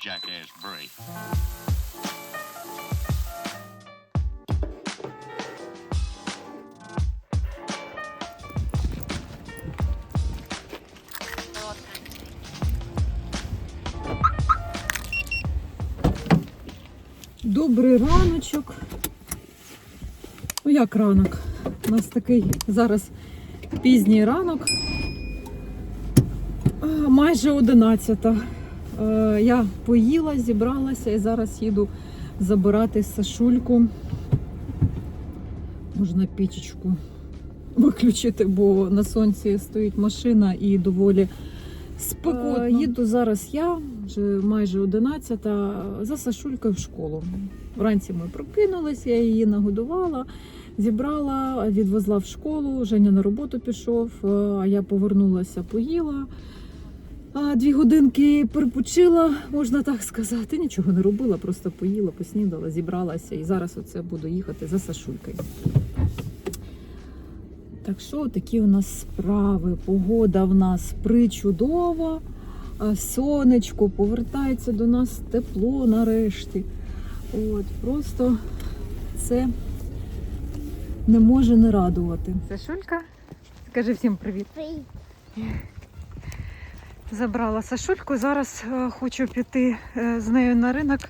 jackass Bray. Добрий раночок. Ну як ранок? У нас такий зараз пізній ранок. Майже 11. Е, Я поїла, зібралася і зараз їду забирати Сашульку. Можна пічечку виключити, бо на сонці стоїть машина і доволі спекотно. Е, Їду зараз я, вже майже 11, за Сашулькою в школу. Вранці ми прокинулися, я її нагодувала, зібрала, відвезла в школу. Женя на роботу пішов, е, а я повернулася, поїла. А, Дві годинки перепочила, можна так сказати. Нічого не робила, просто поїла, поснідала, зібралася і зараз оце буду їхати за Сашулькою. Так що такі у нас справи. Погода в нас причудова, сонечко повертається до нас тепло нарешті. От, просто це не може не радувати. Сашулька, скажи всім привіт. Забрала Сашульку. Зараз е, хочу піти е, з нею на ринок.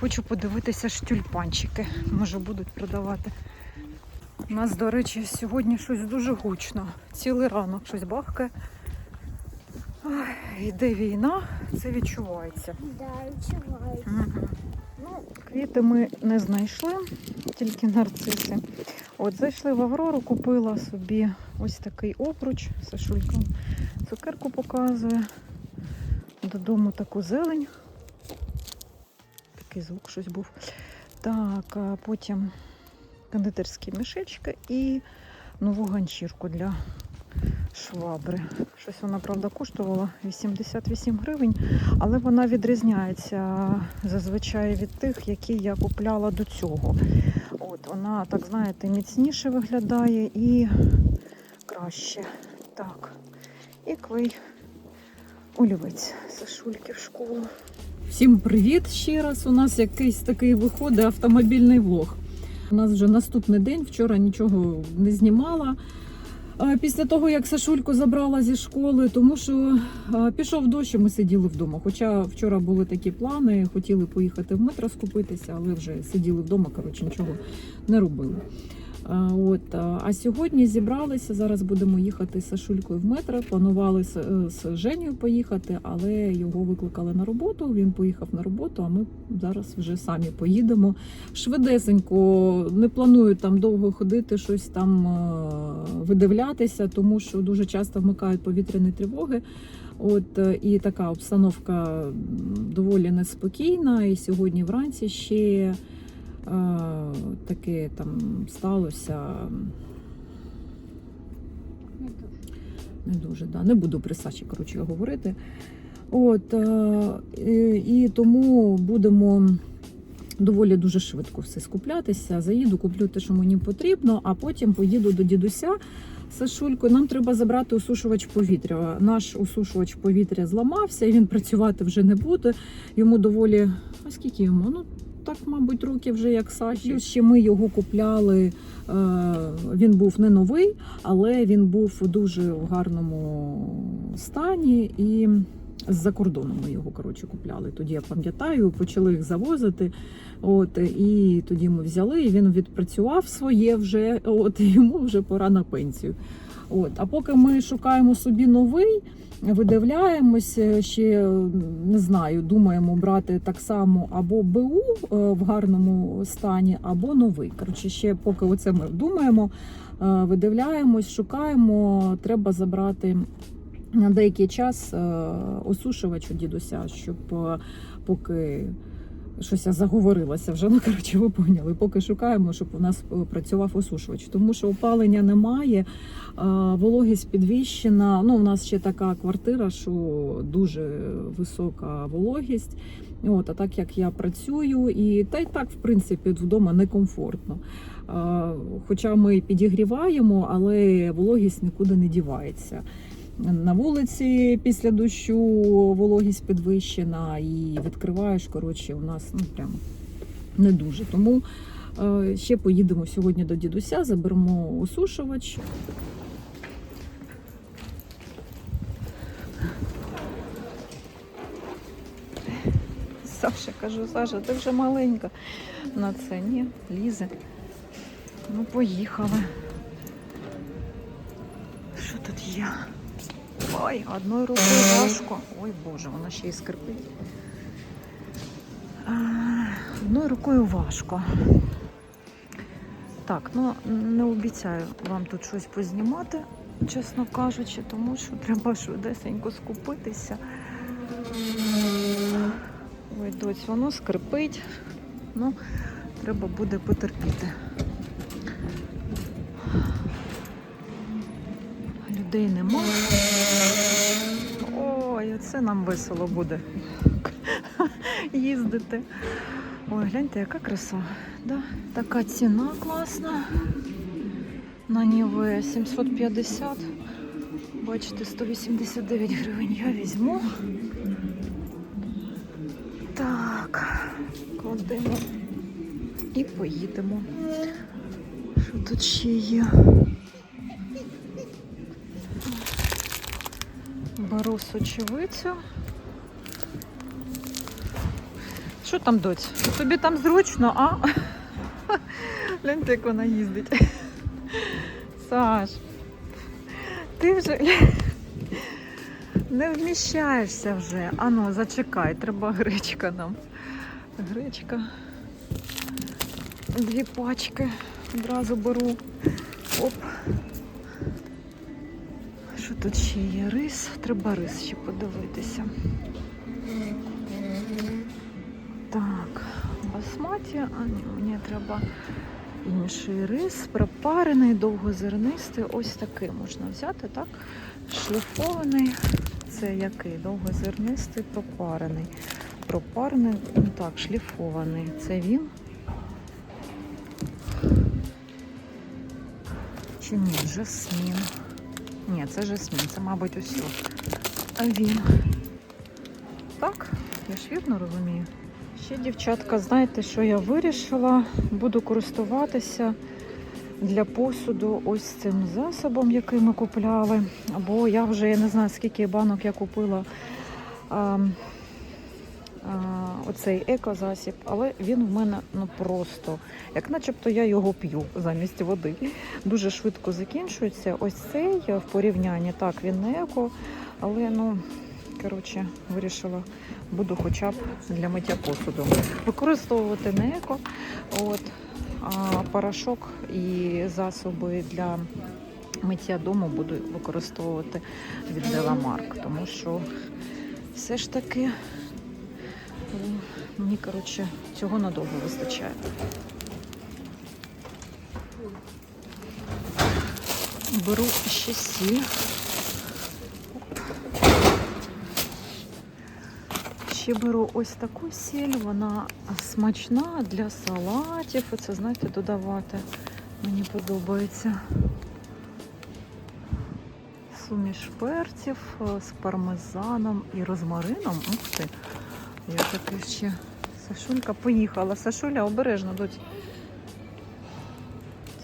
Хочу подивитися ж тюльпанчики. Може будуть продавати. У нас, до речі, сьогодні щось дуже гучно. Цілий ранок щось бахкає. Ой, Йде війна, це відчувається. Да, відчуваю. Мгм. Ну, квіти ми не знайшли, тільки нарциси. От зайшли в Аврору, купила собі ось такий обруч. Сашулька цукерку показує. Додому таку зелень. Такий звук щось був. Так, а потім кондитерські мішечки і нову ганчірку для швабри. Щось вона, правда, коштувала 88 гривень, але вона відрізняється зазвичай від тих, які я купляла до цього. От вона, так знаєте, міцніше виглядає і краще. Так. І клей олівець Сашульки в школу. Всім привіт ще раз. У нас якийсь такий виходить автомобільний влог. У нас вже наступний день, вчора нічого не знімала. Після того, як Сашульку забрала зі школи, тому що пішов дощ, і ми сиділи вдома. Хоча вчора були такі плани, хотіли поїхати в метро скупитися, але вже сиділи вдома, коротше, нічого не робили. От, а сьогодні зібралися. Зараз будемо їхати з Сашулькою в метро. Планували з, е, з Женєю поїхати, але його викликали на роботу. Він поїхав на роботу, а ми зараз вже самі поїдемо. Швидесенько не планую там довго ходити, щось там е, видивлятися, тому що дуже часто вмикають повітряні тривоги. От е, і така обстановка доволі неспокійна. І сьогодні вранці ще таке там сталося. Не дуже, да. Не буду при Саші, коротше, говорити. От, е, і, тому будемо доволі дуже швидко все скуплятися. Заїду, куплю те, що мені потрібно, а потім поїду до дідуся з Сашулькою. Нам треба забрати осушувач повітря. Наш осушувач повітря зламався, і він працювати вже не буде. Йому доволі. А скільки йому? Ну, так, мабуть, років вже як Саші. Плюс ще ми його купляли. е, Він був не новий, але він був у дуже в гарному стані і. З-за кордону ми його коротше купляли. Тоді я пам'ятаю, почали їх завозити. От і тоді ми взяли, і він відпрацював своє вже. От йому вже пора на пенсію. От, а поки ми шукаємо собі новий, видивляємося, ще не знаю, думаємо брати так само або БУ е, в гарному стані, або новий. Коротше, ще поки оце ми думаємо, е, видивляємось, шукаємо, треба забрати на деякий час е, осушувач у дідуся, щоб е, поки щось я заговорилася вже, ну коротше, ви поняли. Поки шукаємо, щоб у нас е, працював осушувач, тому що опалення немає, вологість підвищена. Ну, у нас ще така квартира, що дуже висока вологість. От, а так як я працюю, і та й так, в принципі, вдома некомфортно. Хоча ми підігріваємо, але вологість нікуди не дівається. На вулиці після дощу вологість підвищена, і відкриваєш, коротше, у нас ну прям не дуже. Тому е, ще поїдемо сьогодні до дідуся, заберемо осушувач. Саша, кажу, Саша, ти вже маленька на це. Ні, лізе. Ну, поїхали. Що тут є? Ой, одною рукою важко. Ой, Боже, вона ще й скрипить. Одною рукою важко. Так, ну не обіцяю вам тут щось познімати, чесно кажучи, тому що треба швидесенько скупитися. Ой, доць, воно скрипить. Ну, треба буде потерпіти. Людей нема. Це нам весело буде їздити. Ой, гляньте, яка краса. Да? Така ціна класна. На Ніве 750. Бачите, 189 гривень я візьму. Так, кладемо і поїдемо. Що тут ще є? Беру сочевицю. Що там, доць? Тобі там зручно, а? Гляньте, як вона їздить. Саш, ти вже не вміщаєшся вже. Ану, зачекай, треба гречка нам. Гречка. Дві пачки одразу беру. Оп. Що тут ще є? Рис? Треба рис ще подивитися. Так, басматі, а ні, мені треба інший рис, пропарений, довгозернистий. Ось такий можна взяти, так? Шліфований. Це який? Довгозернистий, пропарений. Пропарений, ну так, шліфований. Це він. Чи ні, жасмін. Ні, це жасмін, це, мабуть, усе. А він. Так, я ж вірно розумію. Ще, дівчатка, знаєте, що я вирішила? Буду користуватися для посуду ось цим засобом, який ми купляли. Бо я вже я не знаю, скільки банок я купила а, оцей екозасіб, але він в мене ну просто, як начебто я його п'ю замість води. Дуже швидко закінчується. Ось цей в порівнянні так, він не еко, але ну. Коротше, вирішила, буду хоча б для миття посуду. Використовувати не еко, от, а порошок і засоби для миття дому буду використовувати від Деламарк, тому що все ж таки мені коротше, цього надовго вистачає. Беру ще сіль. Ще беру ось таку сіль, вона смачна для салатів. Оце, знаєте, додавати. Мені подобається. Суміш перців е, з пармезаном і розмарином. Ух ти! Я таки ще Сашулька поїхала. Сашуля, обережно, дуть.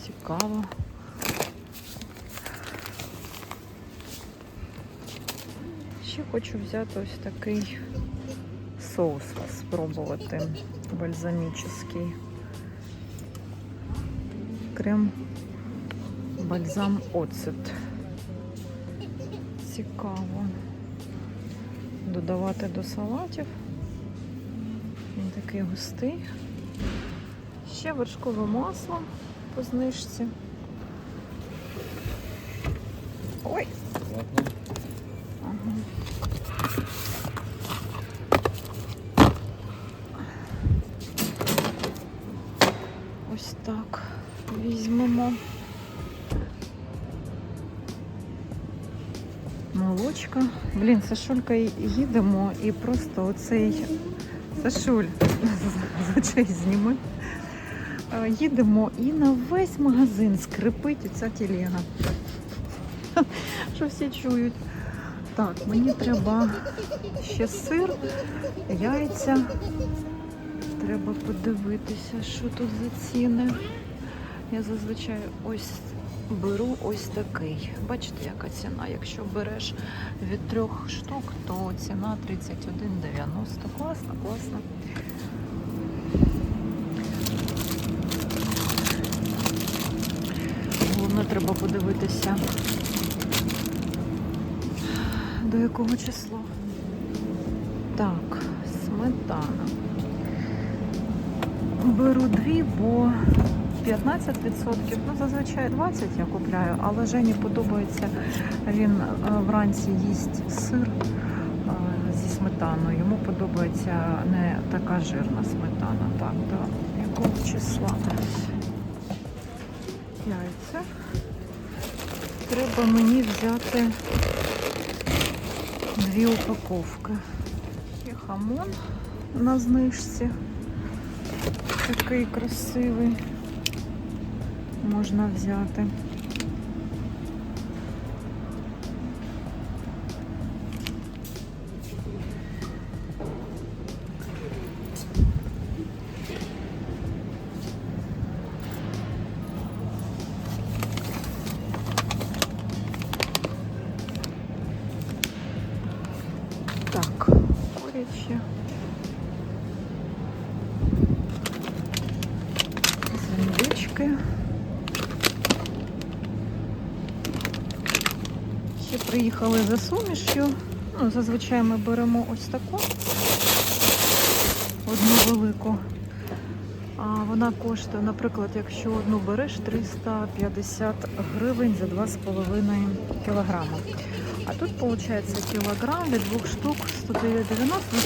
Цікаво. Ще хочу взяти ось такий соус спробувати бальзамічний. Крем бальзам оцет. Цікаво. Додавати до салатів. Такий густий. Ще вершкове масло по знижці. Ой! Ага. Ось так візьмемо. Молочка. Блін, Сашулька їдемо і просто оцей Сашуль, очей зніми. Їдемо і на весь магазин скрипить оця телега. Що всі чують. Так, мені треба ще сир, яйця. Треба подивитися, що тут за ціни. Я зазвичай ось беру ось такий. Бачите, яка ціна? Якщо береш від трьох штук, то ціна 31,90. Класно, класно. Треба подивитися, до якого числа. Так, сметана. Беру дві, бо 15%, ну зазвичай 20 я купляю, але Жені подобається, він е, вранці їсть сир е, зі сметаною. Йому подобається не така жирна сметана. Так, до якого числа? Яйця. Треба мені взяти дві упаковки. Є хамон на знижці. Такий красивий можна взяти. Курячі. Зіндички. Ще приїхали за сумішю. Ну, зазвичай ми беремо ось таку одну велику. А вона коштує, наприклад, якщо одну береш 350 гривень за 2,5 кілограма. А тут виходить кілограм від двох штук 190. Ну,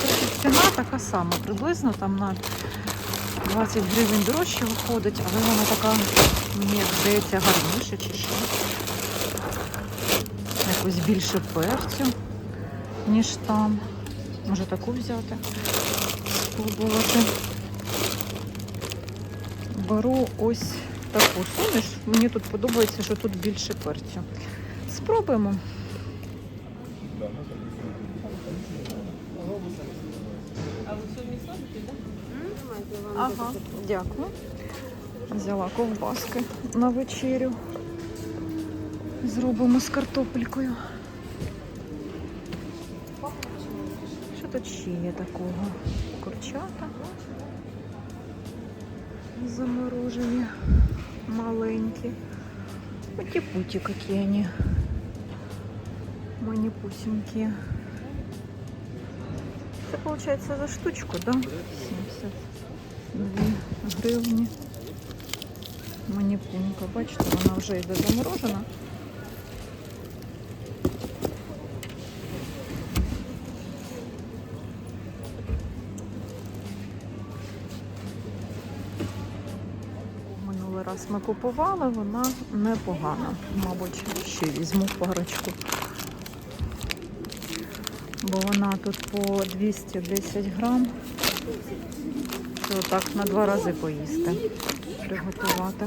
ціна така сама, приблизно там на 20 гривень дорожче виходить, але вона така, мені здається, гарніша чи що. Якось більше перцю, ніж там. Може таку взяти, спробувати. Беру ось таку суміш. Мені тут подобається, що тут більше перцю. Спробуємо. Ага, дякую. Взяла ковбаски на вечерю. Зробимо з картопелькою. Що тут ще є такого? Курчата. Заморожені, маленькі. Пути-пути какие они. Манипусенькие. Це получается за штучку, да? 72 гривні. Маніпунька, бачите, вона вже йде заморожена. Минулий раз ми купували, вона непогана. Мабуть, ще візьму парочку. Бо вона тут по 210 грам. Це отак на два рази поїсти, приготувати.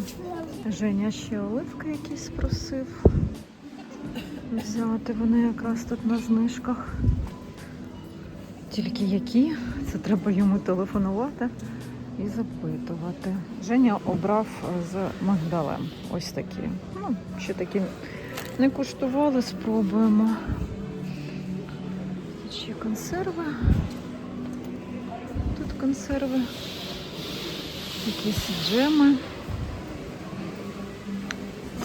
Женя ще оливки якісь просив взяти. Вони якраз тут на знижках. Тільки які? Це треба йому телефонувати і запитувати. Женя обрав з мигдалем. Ось такі. Ну, ще такі не куштували, спробуємо. Ще консерви. Тут консерви. Якісь джеми.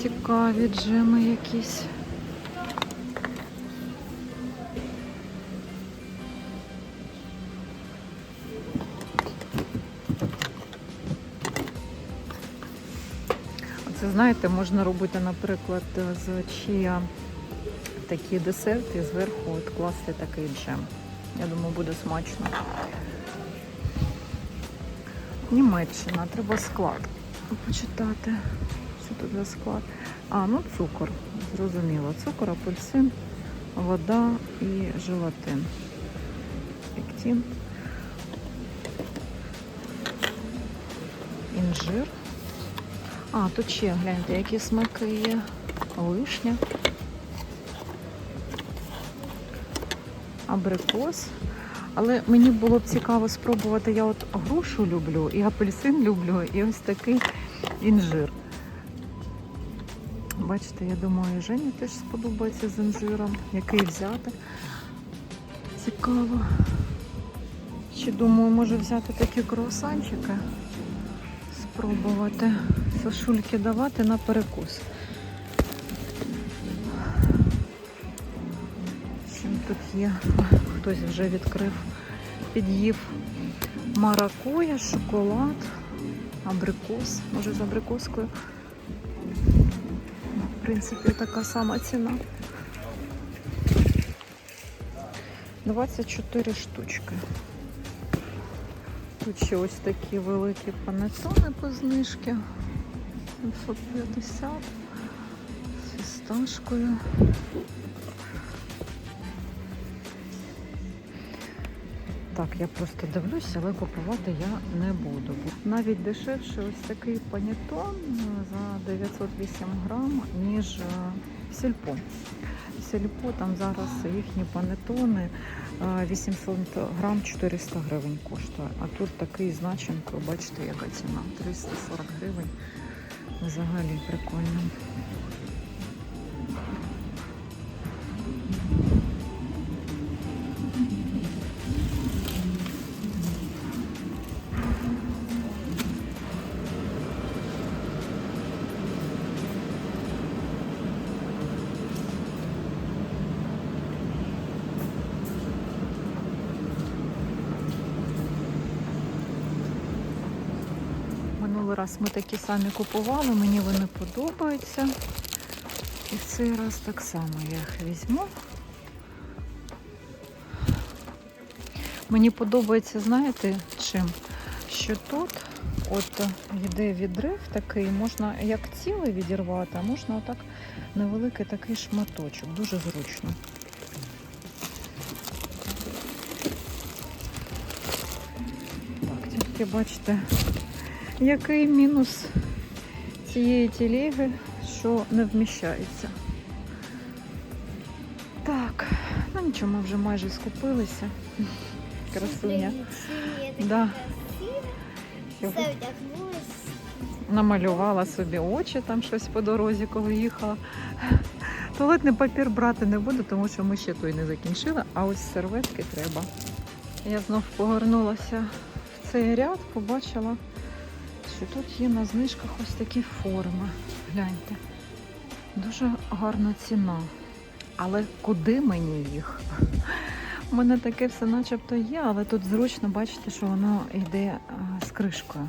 Цікаві джеми якісь. Це знаєте, можна робити, наприклад, з чия такі десерти зверху от класти такий джем. Я думаю, буде смачно. Німеччина, треба склад почитати. Що тут за склад? А, ну цукор. Зрозуміло. Цукор, апельсин, вода і желатин. Пектин. Інжир. А, тут ще гляньте, які смаки є. Вишня. абрикос. Але мені було б цікаво спробувати. Я от грушу люблю, і апельсин люблю, і ось такий інжир. Бачите, я думаю, Жені теж сподобається з інжиром. Який взяти. Цікаво. Ще думаю, може взяти такі круасанчики. Спробувати сашульки давати на перекус. Тут є? Хтось вже відкрив, під'їв маракуя, шоколад, абрикос, може з абрикоскою. В принципі, така сама ціна. 24 штучки. Тут ще ось такі великі панетони по знижки. 750 з фісташкою. Так, я просто дивлюся, але купувати я не буду. Навіть дешевше ось такий панетон за 908 грам, ніж е, сільпо. Сільпо там зараз їхні панетони е, 800 грам 400 гривень коштує. А тут такий з начинкою, бачите, яка ціна 340 гривень. Взагалі прикольно. Раз ми такі самі купували, мені вони подобаються. І в цей раз так само я їх візьму. Мені подобається, знаєте, чим? Що тут от йде відрив такий, можна як цілий відірвати, а можна отак невеликий такий шматочок. Дуже зручно. Так, тільки бачите, який мінус цієї тілеги, що не вміщається. Так, ну нічого, ми вже майже скупилися. Красуня. Да. Все. Намалювала собі очі, там щось по дорозі, коли їхала. Туалетний папір брати не буду, тому що ми ще той не закінчили, а ось серветки треба. Я знов повернулася в цей ряд, побачила, що тут є на знижках ось такі форми. Гляньте. Дуже гарна ціна. Але куди мені їх? У мене таке все начебто є, але тут зручно бачите, що воно йде з кришкою.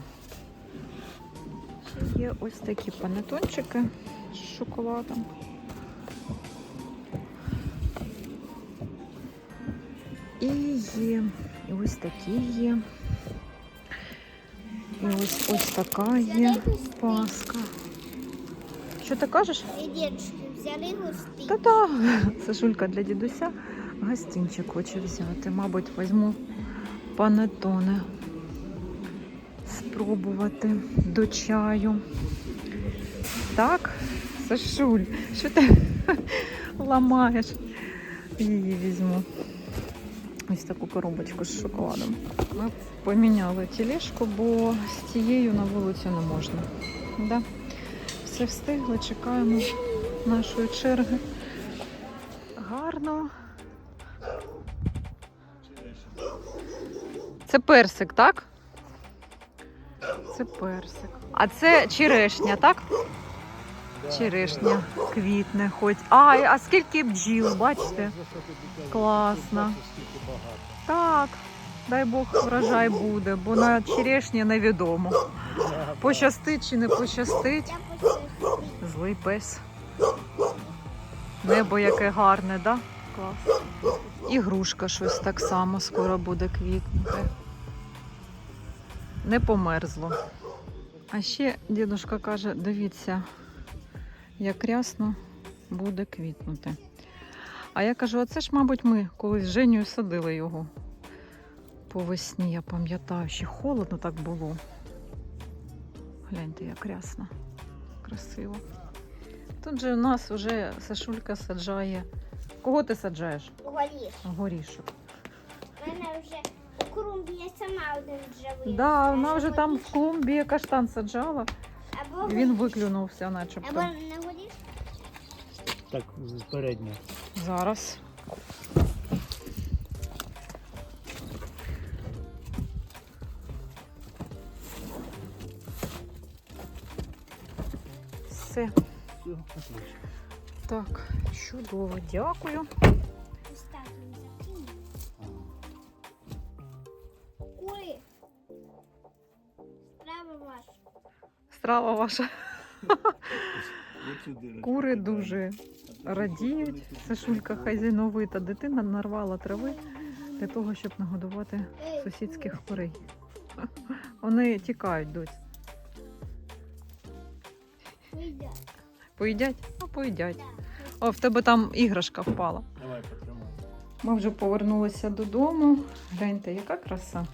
Є ось такі панетончики з шоколадом. І є, і ось такі є. І ось ось така є паска. Що ти кажеш? Взяли. Та-та, Сашулька для дідуся гостинчик хоче взяти. Мабуть, візьму панетони. Спробувати до чаю. Так, Сашуль, що ти ламаєш? Її візьму. Ось таку коробочку з шоколадом. Ми поміняли тілешку, бо з цією на вулицю не можна. Да? Все встигли, чекаємо нашої черги. Гарно. Це персик, так? Це персик. А це черешня, так? Черешня квітне хоч. А, а скільки бджіл, бачите? Класно. Так, дай Бог врожай буде, бо на черешні невідомо. Пощастить чи не пощастить. Злий пес. Небо яке гарне, да? Клас. І щось так само скоро буде квітнути. Не померзло. А ще дідушка каже: дивіться, як рясно буде квітнути. А я кажу, а це ж, мабуть, ми колись з Женєю садили його по весні, я пам'ятаю, ще холодно так було. Гляньте, як рясно. Красиво. Тут же у нас вже Сашулька саджає Кого ти саджаєш? Горіш. Горішок. У мене вже у клумбі я сама один виросла. Да, вона вже там в клумбі каштан саджала, Або він виклюнувся, Або начебто. не горіш. Так, передня. Зараз. Все. Все, отлично. Так, чудово, дякую. Кури. Справа ваша. Страва ваша. Кури дуже радіють. Сашулька хазяйновита дитина нарвала трави для того, щоб нагодувати сусідських курей. Вони тікають, доць. кури. Поїдять? Ну, поїдять. О, в тебе там іграшка впала. Давай потримай. Ми вже повернулися додому. Гляньте, яка краса.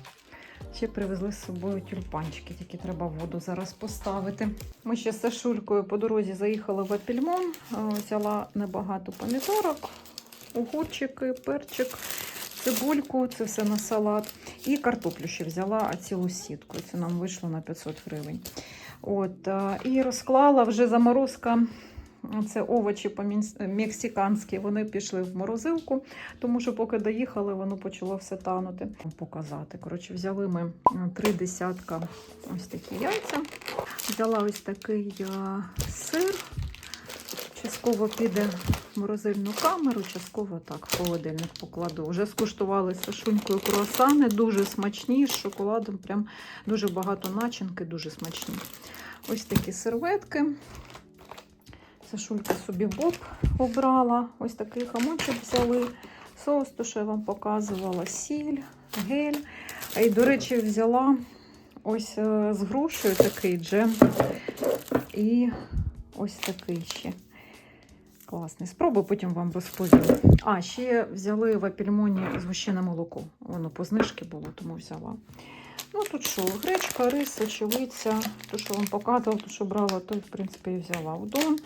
Ще привезли з собою тюльпанчики, тільки треба воду зараз поставити. Ми ще з Сашулькою по дорозі заїхали в Апільмон, е, взяла небагато помідорок, огурчики, перчик, цибульку, це все на салат. І картоплю ще взяла, а цілу сітку. Це нам вийшло на 500 гривень. От, е, і розклала вже заморозка. Це овочі по-мексиканськи. Вони пішли в морозилку тому що поки доїхали, воно почало все танути. Показати. Коротше, взяли ми три десятка ось такі яйця. Взяла ось такий сир. Частково піде в морозильну камеру, частково так в холодильник покладу. Вже скуштували з Сашунькою круасани, дуже смачні, з шоколадом. Прям дуже багато начинки, дуже смачні. Ось такі серветки. Сашулька собі боб обрала. Ось такий хамончик взяли. Соус, то що я вам показувала, сіль, гель. І, до речі, взяла ось е, з грушею такий джем. І ось такий ще. Класний. Спробую, потім вам розповім. А, ще взяли в апельмоні згущене молоко. Воно по знижці було, тому взяла. Ну тут що, гречка, рис, очевидця, то, що вам показувала, то, що брала, то, в принципі, і взяла. Удон.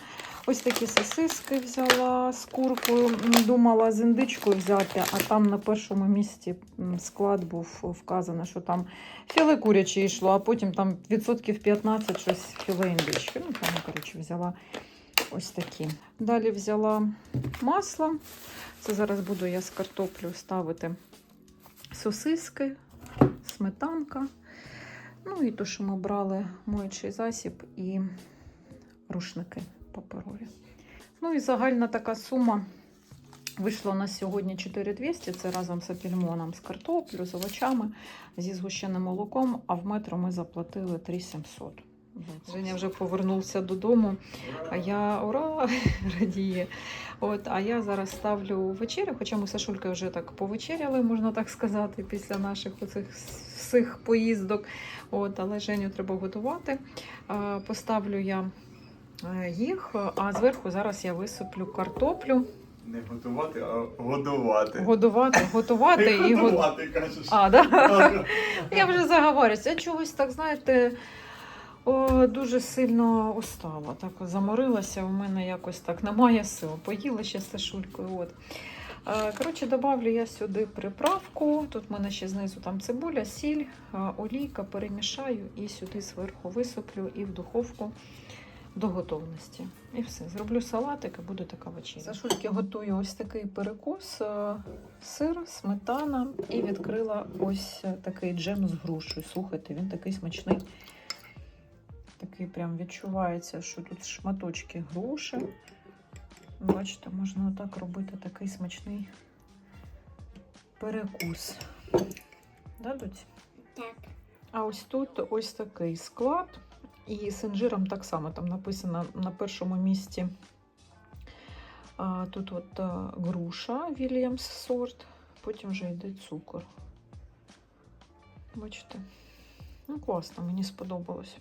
Ось такі сосиски взяла з куркою. Думала з індичкою взяти, а там на першому місці склад був вказано, що там філе куряче йшло, а потім там відсотків 15 щось філе індички. Ну, там, коротше, взяла ось такі. Далі взяла масло. Це зараз буду я з картоплею ставити сосиски, сметанка. Ну і то, що ми брали моючий засіб і рушники паперові. Ну і загальна така сума вийшла у нас сьогодні 4200. Це разом з апельмоном, з картоплю, з овочами, зі згущеним молоком, а в метро ми заплатили 3700. Женя вже повернувся додому, а я ура, радіє. От, а я зараз ставлю вечерю, хоча ми з Сашулькою вже так повечеряли, можна так сказати, після наших оцих всіх поїздок. От, але Женю треба готувати. Поставлю я їх, а зверху зараз я висиплю картоплю. Не готувати, а годувати. Годувати, готувати і годувати, кажеш. А, да? Я вже заговорюсь. Я чогось так, знаєте, о, дуже сильно устала. Так заморилася. У мене якось так немає сил. Поїла ще з Сашулькою. От. Е, Коротше, добавлю я сюди приправку. Тут в мене ще знизу там цибуля, сіль, е, олійка, перемішаю і сюди зверху висиплю і в духовку до готовності. І все. Зроблю салатик і буде така вечеря. Сашульки готую ось такий перекус, е, сир, сметана і відкрила ось такий джем з грушею. Слухайте, він такий смачний. Такий прям відчувається, що тут шматочки груші. Бачите, можна отак робити такий смачний перекус. Да, Дуць? Так. А ось тут ось такий склад. І з інжиром так само там написано на першому місці. Тут от а, груша Вільямс сорт, потім вже йде цукор. Бачите? Ну, класно, мені сподобалось.